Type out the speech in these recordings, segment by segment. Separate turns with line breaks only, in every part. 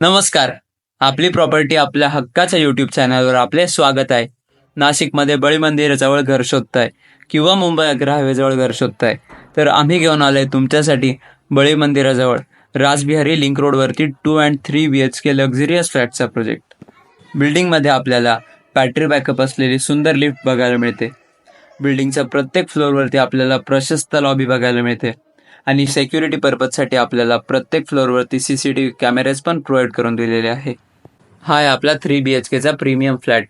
नमस्कार. आपली प्रॉपर्टी आपल्या हक्काच्या युट्यूब चॅनलवर आपले स्वागत आहे. नाशिकमध्ये बळी मंदिराजवळ घर शोधताय किंवा मुंबई अग्रा हायवेजवळ घर शोधताय. तर आम्ही घेऊन आलोय तुमच्यासाठी बळी मंदिराजवळ. राजबिहारी लिंक रोडवरती two and three B H K luxurious फ्लॅटचा project बिल्डिंगमध्ये आपल्याला बॅटरी बॅकअप असलेली सुंदर लिफ्ट बघायला मिळते. बिल्डिंगच्या प्रत्येक फ्लोअरवरती आपल्याला प्रशस्त लॉबी बघायला मिळते. आणि सेक्युरिटी पर्पजसाठी आपल्याला प्रत्येक फ्लोअरवरती C C T V cameras पण प्रोव्हाइड करून दिलेले आहे. हा आहे आपला थ्री बी एच केचा प्रीमियम फ्लॅट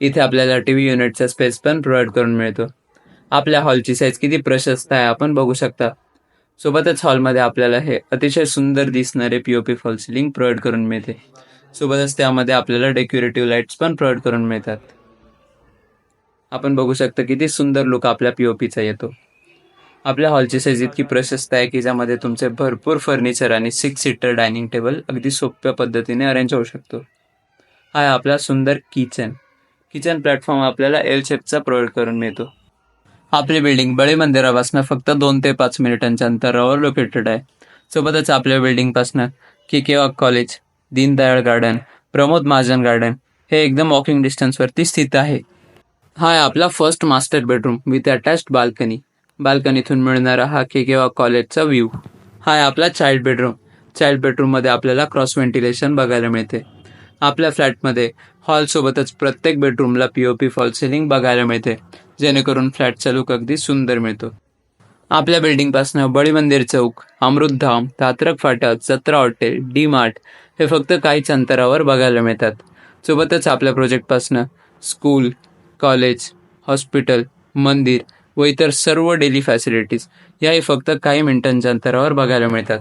इथे आपल्याला टी व्ही युनिटचा स्पेस पण प्रोव्हाइड करून मिळतो. आपल्या हॉलची साईज किती प्रशस्त आहे आपण बघू शकता. सोबतच हॉलमध्ये आपल्याला हे अतिशय सुंदर दिसणारे P O P fall ceiling provide करून मिळते. सोबतच त्यामध्ये आपल्याला डेकोरेटिव्ह लाईट्स पण प्रोव्हाइड करून मिळतात. आपण बघू शकता किती सुंदर लुक आपल्या पी ओ पीचा येतो. आपल्या हॉलची साईज इतकी प्रशस्त आहे की ज्यामध्ये तुमचे भरपूर फर्निचर आणि सिक्स सीटर डायनिंग टेबल अगदी सोप्या पद्धतीने अरेंज होऊ शकतो. हा आहे आपला सुंदर किचन किचन प्लॅटफॉर्म आपल्याला एल शेपचा प्रोव्हाइड करून मिळतो. आपली बिल्डिंग बळी मंदिरापासून फक्त दोन ते पाच मिनिटांच्या अंतरावर लोकेटेड आहे. सोबतच आपल्या बिल्डिंगपासून K K Wagh college Deendayal garden Pramod Mahajan garden हे एकदम वॉकिंग डिस्टन्सवरती स्थित आहे. हा आहे आपला first master bedroom with attached balcony बाल्कनीतून मिळणारा हा के कॉलेजचा व्ह्यू. हा आहे आपला चाइल्ड बेडरूम. चाइल्ड बेडरूममध्ये आपल्याला क्रॉस व्हेंटिलेशन बघायला मिळते. आपल्या फ्लॅटमध्ये हॉलसोबतच प्रत्येक बेडरूमला P O P fall ceiling बघायला मिळते. जेणेकरून फ्लॅटचा लुक अगदी सुंदर मिळतो. आपल्या बिल्डिंगपासून बळी मंदिर चौक अमृतधाम धात्रक फाटा जत्रा हॉटेल डी मार्ट हे फक्त काहीच अंतरावर बघायला मिळतात. सोबतच आपल्या प्रोजेक्टपासनं स्कूल कॉलेज हॉस्पिटल मंदिर व इतर सर्व डेली फॅसिलिटीज याही फक्त काही मिनिटांच्या अंतरावर बघायला मिळतात.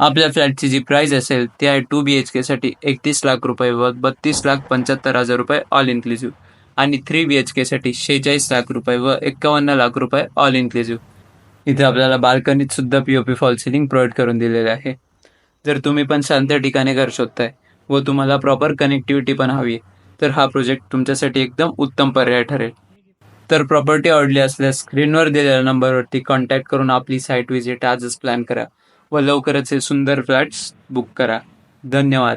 आपल्या फ्लॅटची जी प्राईज असेल ती आहे टू बी एच केसाठी एकतीस लाख रुपये व बत्तीस लाख पंच्याहत्तर हजार रुपये ऑल इन्क्लुझिव्ह आणि थ्री बी एच केसाठी शेहेचाळीस लाख रुपये व एक्कावन्न लाख रुपये ऑल इन्क्लुझिव्ह इथे आपल्याला बाल्कनीत सुद्धा P O P fall ceiling provide करून दिलेले आहे. जर तुम्ही पण शांत ठिकाणी घर शोधताय व तुम्हाला प्रॉपर कनेक्टिव्हिटी पण हवी आहे, तर हा प्रोजेक्ट तुमच्यासाठी एकदम उत्तम पर्याय ठरेल. तर प्रॉपर्टी आवडली असल्यास स्क्रीनवर दिलेल्या नंबरवरती कॉन्टॅक्ट करून आपली साईट व्हिजिट आजच प्लॅन करा व लवकरच हे सुंदर फ्लॅट्स बुक करा. धन्यवाद.